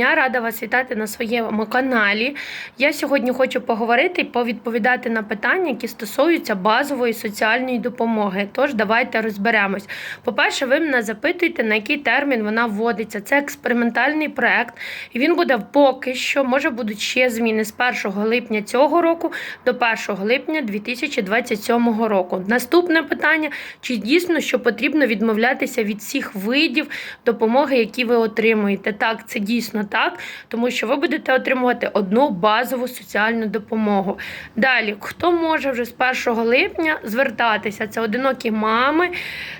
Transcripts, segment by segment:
Я рада вас вітати на своєму каналі. Я сьогодні хочу поговорити і повідповідати на питання, які стосуються базової соціальної допомоги. Тож давайте розберемось. По-перше, ви мене запитуєте, на який термін вона вводиться. Це експериментальний проект, і він буде поки що, може будуть ще зміни з 1 липня цього року до 1 липня 2027 року. Наступне питання: чи дійсно що потрібно відмовлятися від всіх видів допомоги, які ви отримуєте? Так, це дійсно так, тому що ви будете отримувати одну базову соціальну допомогу. Далі, хто може вже з 1 липня звертатися? Це одинокі мами,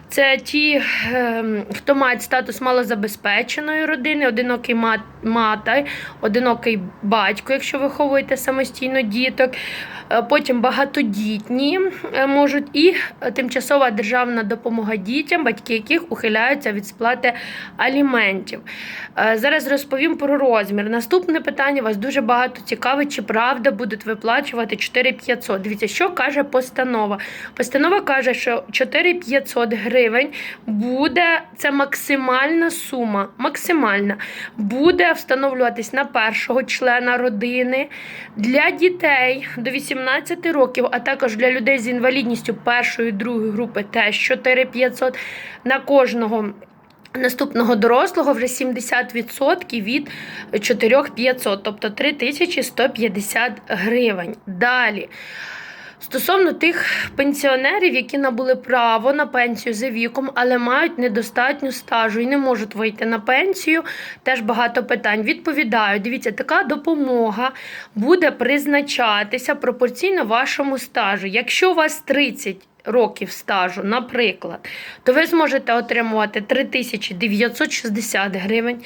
це ті, ем, хто мають статус малозабезпеченої родини, одинокий мат, мати, одинокий батько, якщо виховуєте самостійно діток. Е, Потім багатодітні е, можуть і е, тимчасова державна допомога дітям, батьки яких ухиляються від сплати аліментів. Зараз розповім про розмір. Наступне питання вас дуже багато цікавить, чи правда будуть виплачувати 4500. Дивіться, що каже постанова. Постанова каже, що 4500 гривень буде це максимальна сума. Максимальна буде встановлюватись на першого члена родини для дітей до 18 років, а також для людей з інвалідністю першої другої групи теж 4500 на кожного. Наступного дорослого вже 70% від 4500, тобто 3150 гривень. Далі. Стосовно тих пенсіонерів, які набули право на пенсію за віком, але мають недостатньо стажу і не можуть вийти на пенсію, теж багато питань. Відповідаю, дивіться, така допомога буде призначатися пропорційно вашому стажу. Якщо у вас 30 років стажу, наприклад, то ви зможете отримувати 3960 гривень.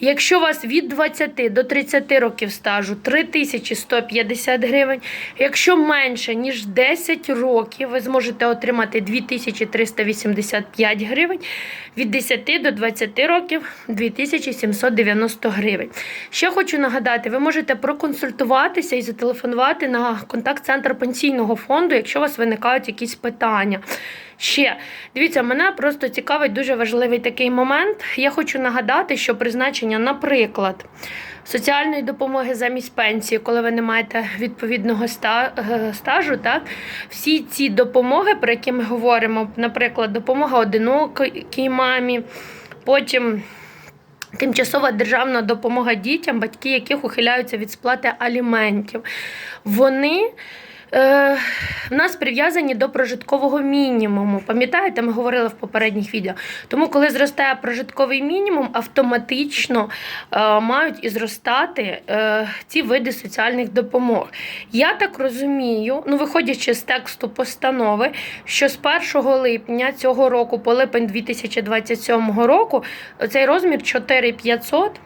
Якщо у вас від 20 до 30 років стажу 3150 гривень. Якщо менше, ніж 10 років, ви зможете отримати 2385 гривень. Від 10 до 20 років 2790 гривень. Ще хочу нагадати, ви можете проконсультуватися і зателефонувати на контакт-центр пенсійного фонду, якщо у вас виникають якісь питання. Ще дивіться, мене просто цікавить дуже важливий такий момент. Я хочу нагадати, що призначення, наприклад, соціальної допомоги замість пенсії, коли ви не маєте відповідного е, стажу, так всі ці допомоги, про які ми говоримо, наприклад, допомога одинокій мамі, потім. Тимчасова державна допомога дітям, батьки яких ухиляються від сплати аліментів. Вони е, в нас прив'язані до прожиткового мінімуму. Пам'ятаєте, ми говорили в попередніх відео. Тому, коли зростає прожитковий мінімум, автоматично е, мають і зростати е, ці види соціальних допомог. Я так розумію, ну виходячи з тексту постанови, що з 1 липня цього року по липень 2027 року цей розмір 4500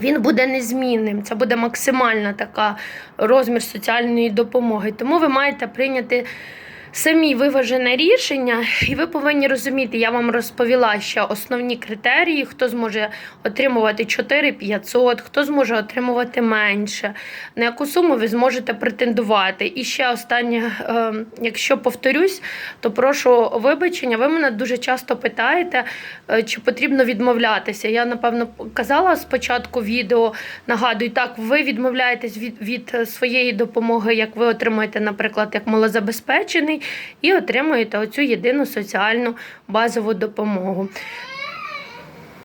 він буде незмінним. Це буде максимальна така розмір соціальної допомоги. Тому ви маєте прийняти самі виважене рішення, і ви повинні розуміти, я вам розповіла ще основні критерії, хто зможе отримувати 4500, хто зможе отримувати менше, на яку суму ви зможете претендувати. І ще останнє, е, якщо повторюсь, то прошу вибачення. Ви мене дуже часто питаєте, е, чи потрібно відмовлятися. Я напевно казала спочатку відео. Нагадую, так, ви відмовляєтесь від, від своєї допомоги, як ви отримаєте, наприклад, як малозабезпечений, і отримуєте оцю єдину соціальну базову допомогу.